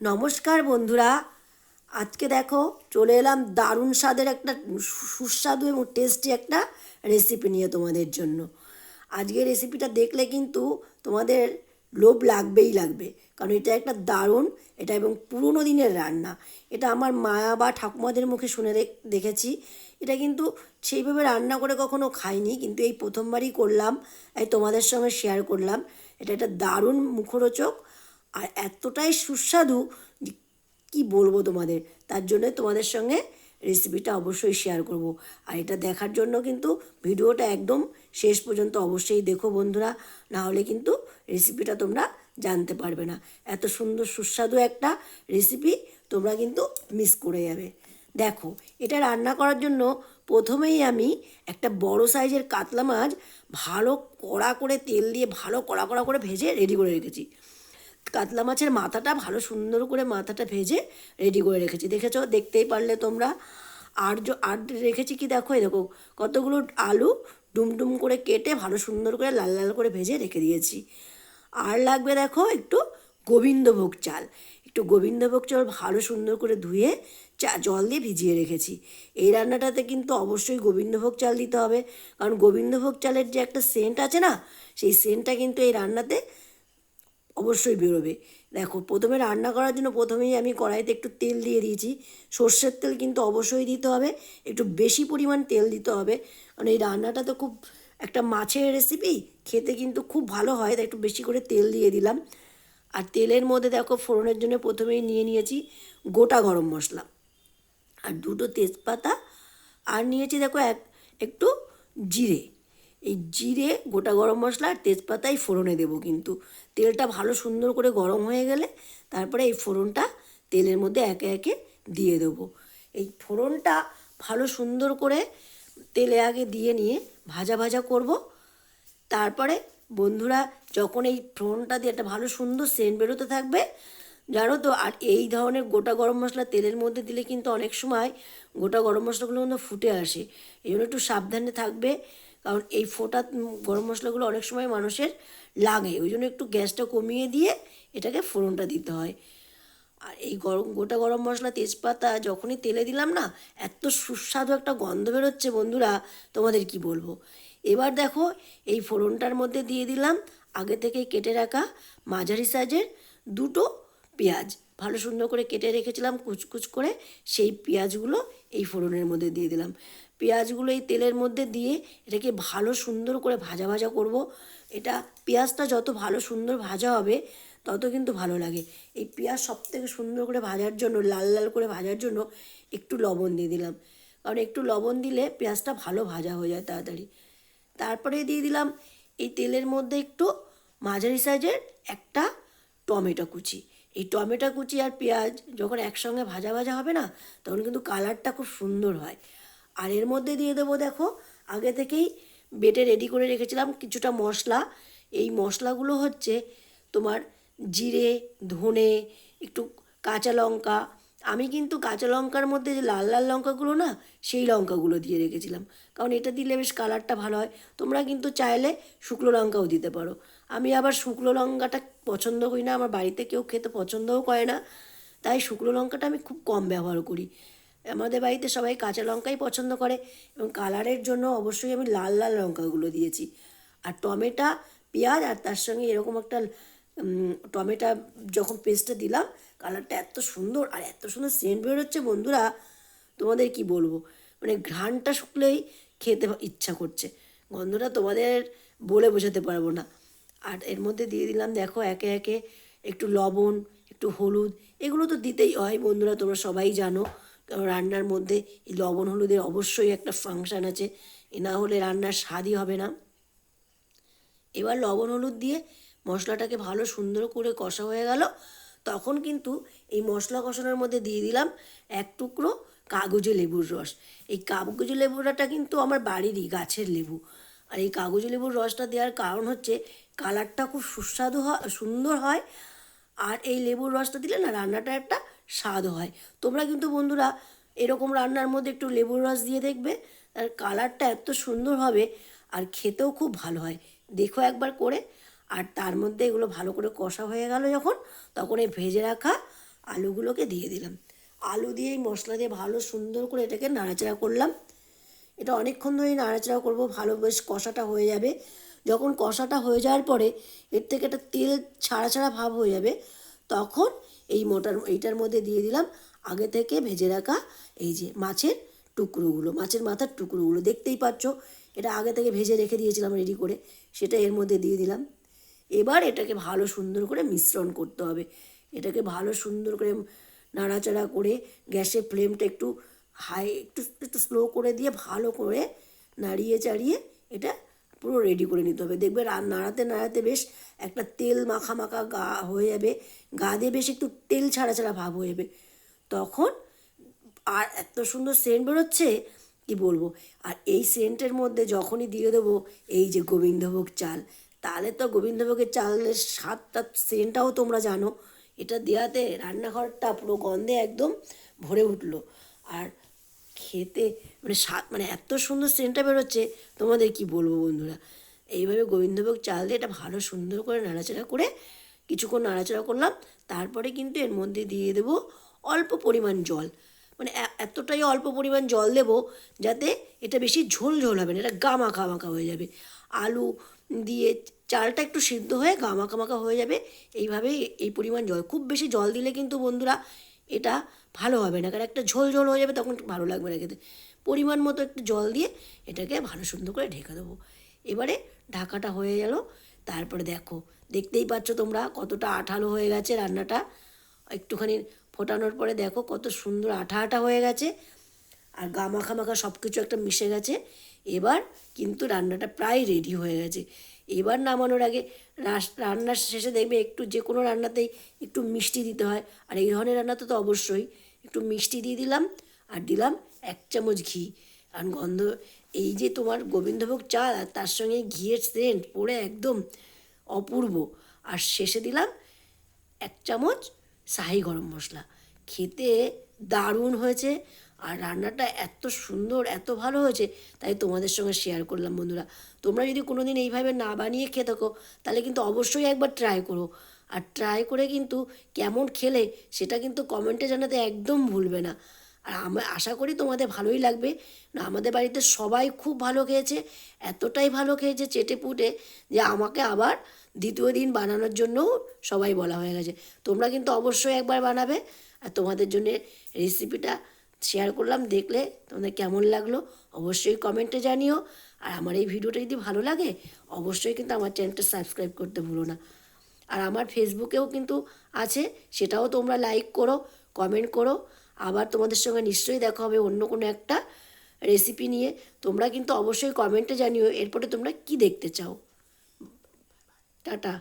নমস্কার বন্ধুরা। আজকে দেখো চলে এলাম দারুণ স্বাদের একটা সুস্বাদু এবং টেস্টি একটা রেসিপি নিয়ে তোমাদের জন্য। আজকের রেসিপিটা দেখলে কিন্তু তোমাদের লোভ লাগবেই লাগবে। কারণ এটা একটা দারুণ, এটা এবং পুরনো দিনের রান্না। এটা আমার মা বা ঠাকুমাদের মুখে শুনে দেখেছি। এটা কিন্তু সেইভাবে রান্না করে কখনো খাইনি, কিন্তু এই প্রথমবারই করলাম। এই তোমাদের সঙ্গে শেয়ার করলাম। এটা একটা দারুণ মুখরোচক আর এতটাই সুস্বাদু কি বলব তোমাদের? তার জন্য তোমাদের সঙ্গে রেসিপিটা অবশ্যই শেয়ার করব। আর এটা দেখার জন্য কিন্তু ভিডিওটা একদম শেষ পর্যন্ত অবশ্যই দেখো বন্ধুরা, না হলে কিন্তু রেসিপিটা তোমরা জানতে পারবে না। এত সুন্দর সুস্বাদু একটা রেসিপি তোমরা কিন্তু মিস করে যাবে। দেখো, এটা রান্না করার জন্য প্রথমেই আমি একটা বড় সাইজের কাতলা মাছ ভালো কড়া করে তেল দিয়ে ভালো কড়া কড়া করে ভেজে রেডি করে রেখেছি। কাতলা মাছের মাথাটা ভালো সুন্দর করে মাথাটা ভেজে রেডি করে রেখেছি। দেখেছ? দেখতেই পারলে তোমরা। আর যে আর রেখেছি কি দেখো? দেখো, কতগুলো আলু ডুমডুম করে কেটে ভালো সুন্দর করে লাল লাল করে ভেজে রেখে দিয়েছি। আর লাগবে দেখো একটু গোবিন্দভোগ চাল। একটু গোবিন্দভোগ চাল ভালো সুন্দর করে ধুয়ে চা জল দিয়ে ভিজিয়ে রেখেছি। এই রান্নাটাতে কিন্তু অবশ্যই গোবিন্দভোগ চাল দিতে হবে। কারণ গোবিন্দভোগ চালের যে একটা সেন্ট আছে না, সেই সেন্টটা কিন্তু এই রান্নাতে অবশ্যই বেরোবে। দেখো, প্রথমে রান্না করার জন্য প্রথমেই আমি কড়াইতে একটু তেল দিয়ে দিয়েছি। সর্ষের তেল কিন্তু অবশ্যই দিতে হবে। একটু বেশি পরিমাণ তেল দিতে হবে। কারণ এই রান্নাটা তো খুব একটা মাছের রেসিপি খেতে কিন্তু খুব ভালো হয়, তাই একটু বেশি করে তেল দিয়ে দিলাম। আর তেলের মধ্যে দেখো, ফোড়নের জন্য প্রথমেই নিয়ে নিয়েছি গোটা গরম মশলা। আর দুটো তেজপাতা, আর নিয়েছি দেখো এক, একটু জিরে। এই জিরে, গোটা গরম মশলা আর তেজপাতাই ফোড়নে দেবো কিন্তু। তেলটা ভালো সুন্দর করে গরম হয়ে গেলে তারপরে এই ফোড়নটা তেলের মধ্যে একে একে দিয়ে দেবো। এই ফোড়নটা ভালো সুন্দর করে তেলে আগে দিয়ে নিয়ে ভাজা ভাজা করব। তারপরে বন্ধুরা, যখন এই ফোড়নটা দিয়ে একটা ভালো সুন্দর সেন্ট বেরোতে থাকবে, জানো তো, আর এই ধরনের গোটা গরম মশলা তেলের মধ্যে দিলে কিন্তু অনেক সময় গোটা গরম মশলাগুলো কিন্তু ফুটে আসে। এই জন্য একটু সাবধানে থাকবে। কারণ এই ফোটা গরম মশলাগুলো অনেক সময় মানুষের লাগে। ওই জন্য একটু গ্যাসটা কমিয়ে দিয়ে এটাকে ফোড়নটা দিতে হয়। আর এই গরম, গোটা গরম মশলা, তেজপাতা যখনই তেলে দিলাম না, এত সুস্বাদু একটা গন্ধ বেরোচ্ছে বন্ধুরা, তোমাদের কি বলব? এবার দেখো, এই ফোড়নটার মধ্যে দিয়ে দিলাম আগে থেকে কেটে রাখা মাঝারি সাইজের দুটো পেঁয়াজ। ভালো সুন্দর করে কেটে রেখেছিলাম, কুচকুচ করে সেই পেঁয়াজগুলো এই ফোড়নের মধ্যে দিয়ে দিলাম। পেঁয়াজগুলো এই তেলের মধ্যে দিয়ে এটাকে ভালো সুন্দর করে ভাজা ভাজা করব। এটা পেঁয়াজটা যত ভালো সুন্দর ভাজা হবে, তত কিন্তু ভালো লাগে। এই পেঁয়াজ সব থেকে সুন্দর করে ভাজার জন্য, লাল লাল করে ভাজার জন্য একটু লবণ দিয়ে দিলাম। কারণ একটু লবণ দিলে পেঁয়াজটা ভালো ভাজা হয়ে যায় তাড়াতাড়ি। তারপরে দিয়ে দিলাম এই তেলের মধ্যে একটু মাঝারি সাইজের একটা টমেটো কুচি। এই টমেটো কুচি আর পেঁয়াজ যখন একসঙ্গে ভাজা ভাজা হবে না, তখন কিন্তু কালারটা খুব সুন্দর হয়। আর এর মধ্যে দিয়ে দেবো দেখো, আগে থেকেই বেটে রেডি করে রেখেছিলাম কিছুটা মশলা। এই মশলাগুলো হচ্ছে তোমার জিরে, ধনে, একটু কাঁচা লঙ্কা। আমি কিন্তু কাঁচা লঙ্কার মধ্যে যে লাল লাল লঙ্কাগুলো না, সেই লঙ্কাগুলো দিয়ে রেখেছিলাম। কারণ এটা দিলে বেশ কালারটা ভালো হয়। তোমরা কিন্তু চাইলে শুকনো লঙ্কাও দিতে পারো। আমি আবার শুকনো লঙ্কাটা পছন্দ করি না, আমার বাড়িতে কেউ খেতে পছন্দও করে না। তাই শুকনো লঙ্কাটা আমি খুব কম ব্যবহার করি। আমাদের বাড়িতে সবাই কাঁচা লঙ্কাই পছন্দ করে এবং কালারের জন্য অবশ্যই আমি লাল লাল লঙ্কাগুলো দিয়েছি। আর টমেটা, পেঁয়াজ আর তার সঙ্গে এরকম একটা টমেটা যখন পেস্টটা দিলাম, কালারটা এত সুন্দর আর এত সুন্দর সেন্ট বেরোচ্ছে। বন্ধুরা, তোমাদের কি বলব? মানে ঘ্রাণটা শুকলেই খেতে ইচ্ছা করছে। গন্ধটা তোমাদের বলে বোঝাতে পারব না। আর এর মধ্যে দিয়ে দিলাম, দেখো একে একে একটু লবণ, একটু হলুদ, এগুলো তো দিতেই হয় বন্ধুরা, তোমরা সবাই জানো। রান্নার মধ্যে এই লবণ হলুদের অবশ্যই একটা ফাংশান আছে, এ না হলে রান্নার স্বাদই হবে না। এবার লবণ হলুদ দিয়ে মশলাটাকে ভালো সুন্দর করে কষা হয়ে গেল। তখন কিন্তু এই মশলা কষানোর মধ্যে দিয়ে দিলাম এক টুকরো কাগজে লেবুর রস। এই কাগজে লেবুটা কিন্তু আমার বাড়িরই গাছের লেবু। আর এই কাগজে লেবুর রসটা দেওয়ার কারণ হচ্ছে কালারটা খুব সুস্বাদু হয়, সুন্দর হয়। আর এই লেবুর রসটা দিলে না রান্নাটা একটা স্বাদ হয়। তোমরা কিন্তু বন্ধুরা এরকম রান্নার মধ্যে একটু লেবুর রস দিয়ে দেখবে, তার কালারটা এত সুন্দর হবে আর খেতেও খুব ভালো হয়। দেখো একবার করে। আর তার মধ্যে এগুলো ভালো করে কষা হয়ে গেল যখন, তখন এই ভেজে রাখা আলুগুলোকে দিয়ে দিলাম। আলু দিয়ে মশলা দিয়ে ভালো সুন্দর করে এটাকে নাড়াচাড়া করলাম। এটা অনেকক্ষণ ধরে নাড়াচাড়া করব, ভালো বেশ কষাটা হয়ে যাবে। যখন কষাটা হয়ে যাওয়ার পরে এর থেকে একটা তেল ছাড়া ছাড়া ভাব হয়ে যাবে, তখন এই মোটার, এইটার মধ্যে দিয়ে দিলাম আগে থেকে ভেজে রাখা এই যে মাছের টুকরোগুলো, মাছের মাথার টুকরোগুলো। দেখতেই পাচ্ছ, এটা আগে থেকে ভেজে রেখে দিয়েছিলাম রেডি করে, সেটা এর মধ্যে দিয়ে দিলাম। এবার এটাকে ভালো সুন্দর করে মিশ্রণ করতে হবে। এটাকে ভালো সুন্দর করে নাড়াচাড়া করে গ্যাসের ফ্লেমটা একটু হাই, একটু একটু স্লো করে দিয়ে ভালো করে নাড়িয়ে চাড়িয়ে এটা পুরো রেডি করে নিতে হবে। দেখবে নাড়াতে নাড়াতে বেশ একটা তেল মাখা মাখা গা হয়ে যাবে। গা দিয়ে বেশ একটু তেল ছাড়া ছাড়া ভাব হয়ে যাবে। তখন আর এত সুন্দর সেন্ট বেরোচ্ছে, কি বলব? আর এই সেন্টের মধ্যে যখনই দিয়ে দেবো, এই যে গোবিন্দভোগ চাল, তাহলে তো গোবিন্দভোগের চালের স্বাদটা সেন্টটাও তোমরা জানো। এটা দেওয়াতে রান্নাঘরটা পুরো গন্ধে একদম ভরে উঠল। আর খেতে মানে স্বাদ মানে এত সুন্দর সেন্টটা বেরোচ্ছে, তোমাদের কি বলব বন্ধুরা? এইভাবে গোবিন্দভোগ চাল দিয়ে এটা ভালো সুন্দর করে নাড়াচাড়া করে কিছুক্ষণ নাড়াচাড়া করলাম, তারপরে কিন্তু এর মধ্যে দিয়ে দেবো অল্প পরিমাণ জল। মানে এতটাই অল্প পরিমাণ জল দেবো যাতে এটা বেশি ঝোল ঝোল হবে না, এটা গা মাখা মাখা হয়ে যাবে। আলু দিয়ে চালটা একটু সিদ্ধ হয়ে গা মাখা মাখা হয়ে যাবে, এইভাবেই এই পরিমাণ জল। খুব বেশি জল দিলে কিন্তু বন্ধুরা এটা ভালো হবে না, কারণ একটা ঝোল ঝোল হয়ে যাবে তখন ভালো লাগবে না খেতে। পরিমাণ মতো একটু জল দিয়ে এটাকে ভালো সুন্দর করে ঢেকে দেবো। এবারে ঢাকাটা হয়ে গেল, তারপরে দেখো, দেখতেই পাচ্ছ তোমরা কতটা আঠালো হয়ে গেছে রান্নাটা। একটুখানি ফোটানোর পরে দেখো কত সুন্দর আঠা আঠা হয়ে গেছে, আর গা মাখা মাখা সব কিছু একটা মিশে গেছে। এবার কিন্তু রান্নাটা প্রায় রেডি হয়ে গেছে। এবার নামানোর আগে রান্নার শেষে দেখবে একটু যে কোনো রান্নাতেই একটু মিষ্টি দিতে হয়। আর এই ধরনের রান্নাতে তো অবশ্যই। একটু মিষ্টি দিয়ে দিলাম আর দিলাম এক চামচ ঘি। আর গন্ধ, এই যে তোমার গোবিন্দভোগ চাল আর তার সঙ্গে ঘিয়ের সেন্ট পড়ে একদম অপূর্ব। আর শেষে দিলাম এক চামচ শাহি গরম মশলা। খেতে দারুণ হয়েছে। আর রান্নাটা এত সুন্দর, এত ভালো হয়েছে, তাই তোমাদের সঙ্গে শেয়ার করলাম বন্ধুরা। তোমরা যদি কোনো দিন এইভাবে না বানিয়ে খেয়ে থাকো, তাহলে কিন্তু অবশ্যই একবার ট্রাই করো। আর ট্রাই করে কিন্তু কেমন খেলে, সেটা কিন্তু কমেন্টে জানাতে একদম ভুলবে না। আর আমি, আশা করি তোমাদের ভালোই লাগবে। না, আমাদের বাড়িতে সবাই খুব ভালো খেয়েছে, এতটাই ভালো খেয়েছে চেটে পুটে, যে আমাকে আবার দ্বিতীয় দিন বানানোর জন্যও সবাই বলা হয়ে গেছে। তোমরা কিন্তু অবশ্যই একবার বানাবে, আর তোমাদের জন্য রেসিপিটা শেয়ার করলাম, দেখলে তোমাদের কেমন লাগল অবশ্যই কমেন্টে জানিও। আর আমার এই ভিডিওটা যদি ভালো লাগে, অবশ্যই কিন্তু আমার চ্যানেলটা সাবস্ক্রাইব করতে ভুলো না। আর আমার ফেসবুকেও কিন্তু আছে, সেটাও তোমরা লাইক করো কমেন্ট করো। আবার তোমাদের সঙ্গে নিশ্চয়ই দেখা হবে অন্য কোনো একটা রেসিপি নিয়ে। তোমরা কিন্তু অবশ্যই কমেন্টে জানিও, এরপরে তোমরা কি দেখতে চাও। টাটা।